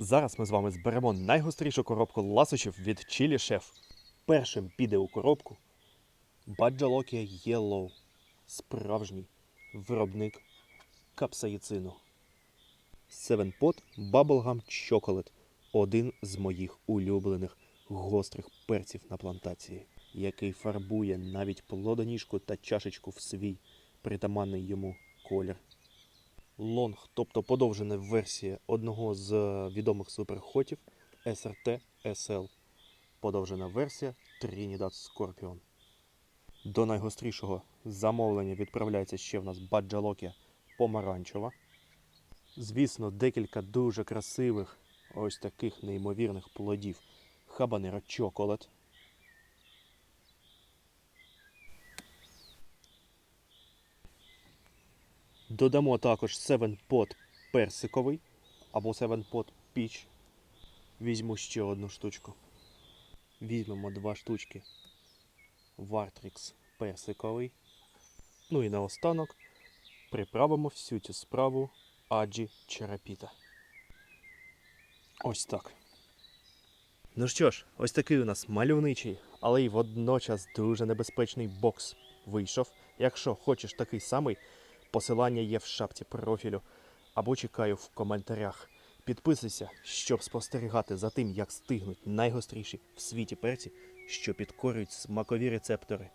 Зараз ми з вами зберемо найгострішу коробку ласощів від Chili Chef. Першим піде у коробку Баджалокія Yellow. Справжній виробник капсаїцину. Seven Pot Bubblegum Chocolate – один з моїх улюблених гострих перців на плантації, який фарбує навіть плодоніжку та чашечку в свій притаманний йому колір. Лонг, тобто подовжена версія одного з е, відомих суперхотів SRT SL. Подовжена версія Trinidad Scorpion. До найгострішого замовлення відправляється ще в нас баджалокія помаранчева. Звісно, декілька дуже красивих, ось таких неймовірних плодів. Хабанеро Чоколад. Додамо також Seven Pot персиковий або Seven Pot Peach. Візьму ще одну штучку. Візьмемо два штучки. Вартрікс персиковий. Ну і наостанок приправимо всю цю справу аджі черепіта. Ось так. Ну що ж, ось такий у нас мальовничий, але й водночас дуже небезпечний бокс вийшов. Якщо хочеш такий самий, посилання є в шапці профілю або чекаю в коментарях. Підписуйся, щоб спостерігати за тим, як стигнуть найгостріші в світі перці, що підкорюють смакові рецептори